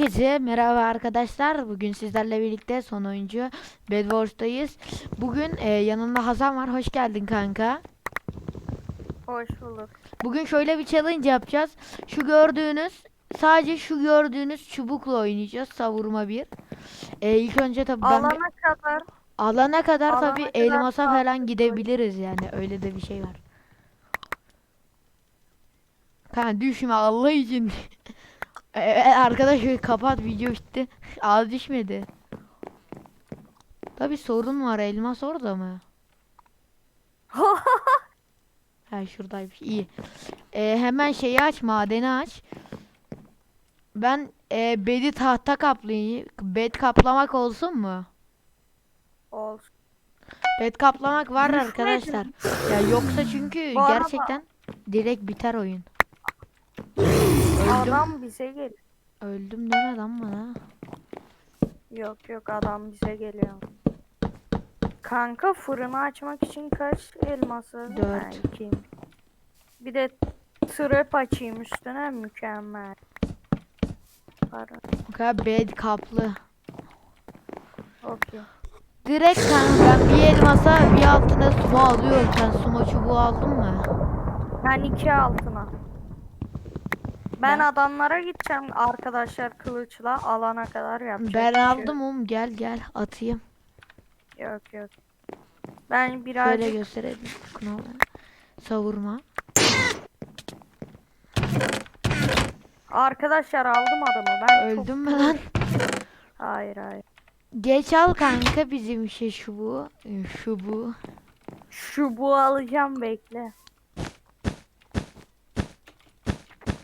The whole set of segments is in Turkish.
Herkese merhaba arkadaşlar. Bugün sizlerle birlikte son oyuncu Bed Wars'tayız. Bugün e, yanımda Hasan var. Hoş geldin kanka. Hoş bulduk. Bugün şöyle bir challenge yapacağız. Şu gördüğünüz sadece şu gördüğünüz çubukla oynayacağız. Savurma bir. E, ilk önce tabii ben bir- Alana kadar alana kadar alana tabii kadar elmasa sağ- falan gidebiliriz yani. Öyle de bir şey var. Kanka düşme Allah için. Ee, arkadaş şöyle kapat video bitti. Az düşmedi. Tabi sorun var elmas orada mı? Ha şuradaymış iyi. Ee, hemen şeyi aç madeni aç. Ben e, bedi tahta kaplayayım. Bed kaplamak olsun mu? olsun. Bed kaplamak var arkadaşlar. Ya yoksa çünkü gerçekten direkt biter oyun. Öldüm. Adam bize gel. Öldüm deme lan bana. Yok yok adam bize geliyor. Kanka fırını açmak için kaç elması? Dört. Ha, iki. Bir de trap açayım üstüne mükemmel. Para. O kadar bed kaplı. Okey. Direkt kanka bir elmasa bir altına sumo alıyorum. Sen sumo çubuğu aldın mı? Ben iki altına. Ben, Ben- adamlara gideceğim arkadaşlar kılıçla alana kadar yapacağım. Ben aldım oğlum gel gel atayım. Yok yok. Ben birazcık gösterelim. Knova. Savurma. arkadaşlar aldım adamı. Ben çok- Öldüm mü lan? Hayır hayır. Geç al kanka bizim şey şu bu. Şu bu. Şu bu alacağım bekle.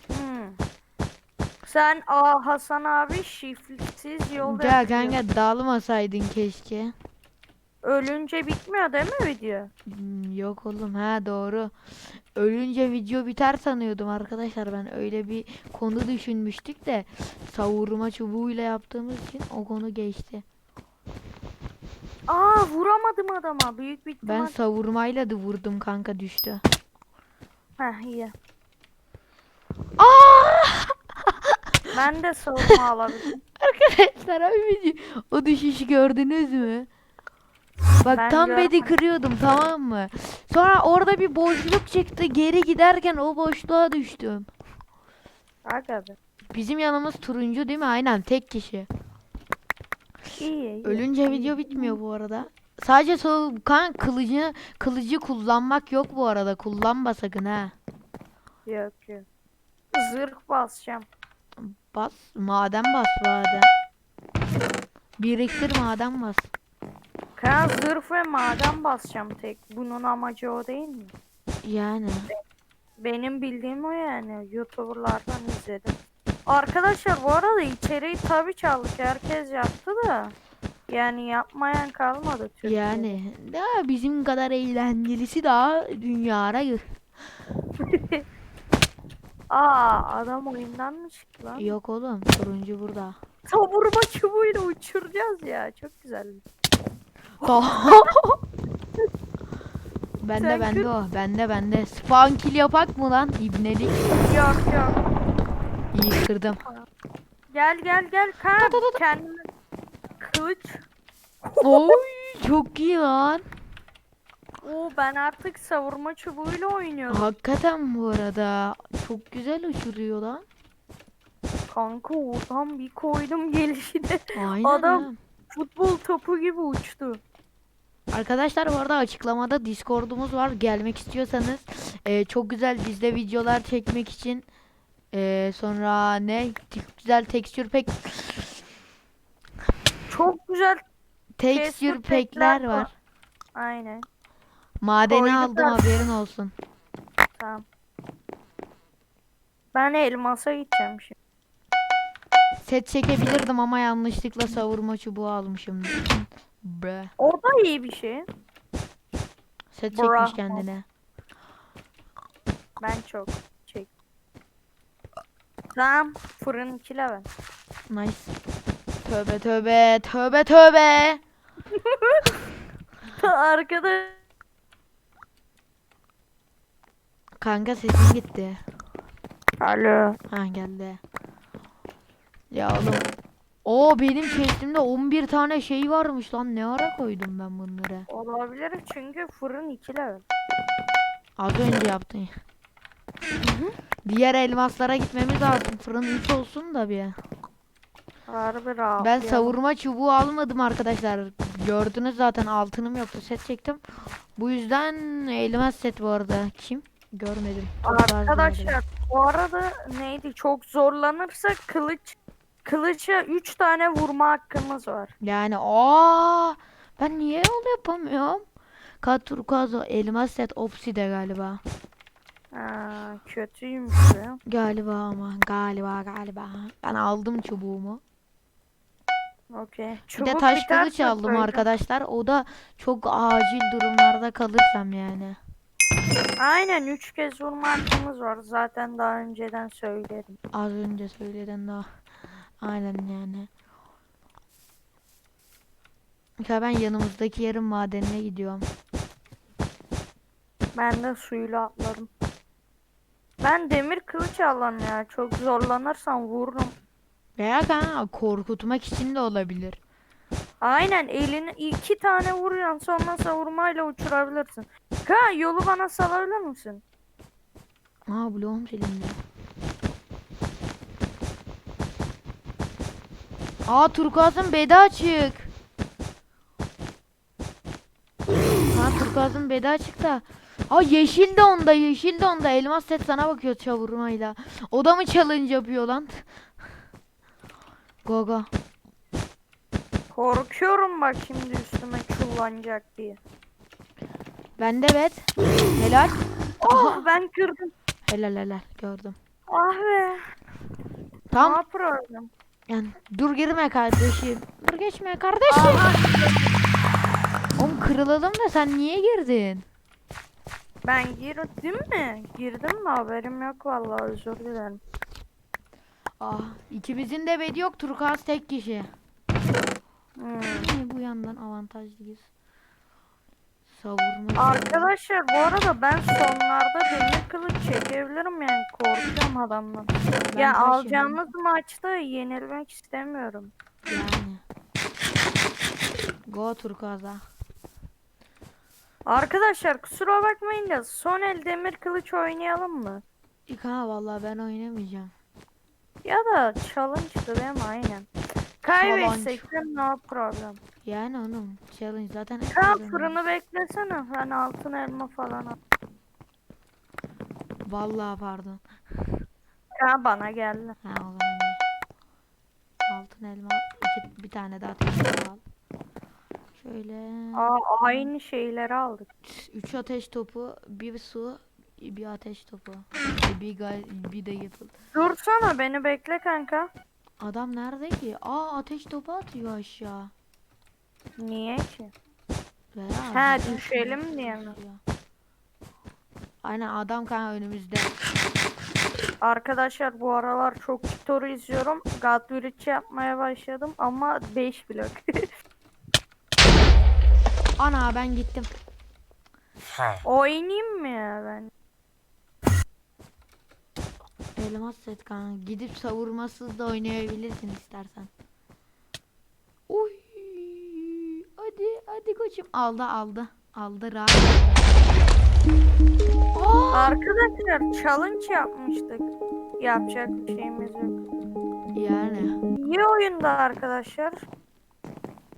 Hmm. Sen aa Hasan abi şiftsiz yolda Ya yapıyor. kanka dağılmasaydın keşke. Ölünce bitmiyor değil mi video? Hmm, Yok oğlum ha doğru. Ölünce video biter sanıyordum arkadaşlar ben öyle bir konu düşünmüştük de savurma çubuğuyla yaptığımız için o konu geçti. Aa vuramadım adama. Büyük bir Ben ihtimal. savurmayla da vurdum kanka düştü. Heh iyi. Aa! Ben de savunma alabilirim. Arkadaşlar abi o düşüşü gördünüz mü? Bak Ben tam bedi kırıyordum tamam mı? Sonra orada bir boşluk çıktı geri giderken o boşluğa düştüm. Be. Bizim yanımız turuncu değil mi? Aynen tek kişi. İyi iyi. Ölünce video bitmiyor bu arada. Sadece kan kılıcı kılıcı kullanmak yok bu arada. Kullanma sakın ha. Yok yok. Zırh basacağım. Bas maden bas maden. Biriktir maden bas. Kan zırh ve maden basacağım tek. Bunun amacı o değil mi? Yani. Benim bildiğim o yani. Youtuberlardan izledim. Arkadaşlar bu arada içeriği tabi çaldık. Herkes yaptı da. Yani yapmayan kalmadı Türkiye'de. Yani daha bizim kadar eğlencelisi daha dünyada yok. Aa adam oyundan mı çıktı lan? Yok oğlum turuncu burada. Savurma çubuğuyla uçuracağız ya. Çok güzel. bende Sen bende kır- o. Bende bende. Spawn kill yapak mı lan ibnelik? Yok yok. İyi kırdım. Gel gel gel kan. Kendine kılıç. Oy çok iyi lan. Oo ben artık savurma çubuğuyla oynuyorum. Hakikaten bu arada çok güzel uçuruyor lan. Kanka oradan bir koydum gelişine. Aynen. Adam- ha. Futbol topu gibi uçtu. Arkadaşlar bu arada açıklamada Discord'umuz var. Gelmek istiyorsanız e, çok güzel bizde videolar çekmek için e, sonra ne Çok güzel tekstür pek Çok güzel. tekstür pekler var. var. Aynen. Madeni Koyduk aldım da- haberin olsun. Tamam. Ben elmasa gideceğim şimdi. Set çekebilirdim ama yanlışlıkla savurma çubuğu almışım. Bre. O da iyi bir şey. Set Bravo. çekmiş kendine. Ben çok çek. Tamam. Fırın 2 level. Nice. Tövbe tövbe tövbe tövbe. Arkada Kanka sesin gitti. Alo. Ha geldi. Ya oğlum. O benim chestimde 11 tane şey varmış lan. Ne ara koydum ben bunları? Olabilir çünkü fırın 2 level. Az önce yaptın. Diğer elmaslara gitmemiz lazım. Fırın 3 olsun da bir. Harbi rahat. Ben savurma çubuğu almadım arkadaşlar. Gördünüz zaten altınım yoktu. Set çektim. Bu yüzden elmas set bu arada. Kim? Görmedim. Arkadaşlar bu arada neydi çok zorlanırsa kılıç kılıça 3 tane vurma hakkımız var. Yani aa ben niye yol yapamıyorum? Katurkazo elmas set opside galiba. Ha, kötüymüş ya. Galiba ama galiba galiba. Ben aldım çubuğumu. Okey. Bir de taş kılıç aldım arkadaşlar. O da çok acil durumlarda kalırsam yani. Aynen 3 kez vurma hakkımız var. Zaten daha önceden söyledim. Az önce söyledin daha. Aynen yani. Ya ben yanımızdaki yerin madenine gidiyorum. Ben de suyla atladım. Ben demir kılıç alalım ya. Çok zorlanırsam vururum. Veya kanka korkutmak için de olabilir. Aynen elini iki tane vuruyorsun sonra savurmayla uçurabilirsin. Ka yolu bana salabilir misin? Aa bloğum silindi. Aa turkuazın bedi açık. Ha turkuazın bedi açık da. Aa yeşil de onda yeşil de onda. Elmas set sana bakıyor çavurmayla. O da mı challenge yapıyor lan? Go go. Korkuyorum bak şimdi üstüme çullanacak diye. Bende bet. Helal. Oh ben kırdım. Helal helal gördüm. Ah be. Tam Ne yapıyorum? yani dur girme kardeşim. Dur geçme kardeşim. Oğlum kırılalım da sen niye girdin? Ben girdim mi? Girdim mi? Haberim yok vallahi özür dilerim. Ah ikimizin de bedi yok Turkuaz tek kişi. Hmm. Bu yandan avantajlıyız. Savurma. Arkadaşlar bu arada ben sonlarda demir kılıç çekebilirim yani korkuyorum adamdan. Ben ya taşıyayım. alacağımız maçta yenilmek istemiyorum. Yani. Go Turkuaz'a. Arkadaşlar kusura bakmayın da son el demir kılıç oynayalım mı? İlk ha vallahi ben oynamayacağım. Ya da challenge'dı değil mi? Aynen. Kaybetsek de no problem. Yani onun challenge zaten Kan fırını beklesene. Ben altın elma falan al. Vallahi pardon. Kan bana geldi. Ha o zaman iyi. Altın elma iki, bir tane daha tekrar al. Şöyle. Aa, aynı şeyleri aldık. Üç ateş topu, bir su, bir ateş topu. Bir, ga- bir de yapıl. Dursana beni bekle kanka. Adam nerede ki? Aa ateş topu atıyor aşağı. Niye ki? Veya Ha, düşelim diye mi? atıyor. Aynen adam kanka önümüzde. Arkadaşlar bu aralar çok TikTok'u izliyorum. God Bridge yapmaya başladım ama 5 blok. Ana ben gittim. Oynayayım mı ya ben? Elmas set kanka. Gidip savurmasız da oynayabilirsin istersen. Uy. Hadi hadi koçum. Aldı aldı. Aldı rahat. Aa! Arkadaşlar challenge yapmıştık. Yapacak bir şeyimiz yok. Yani. İyi oyunda arkadaşlar.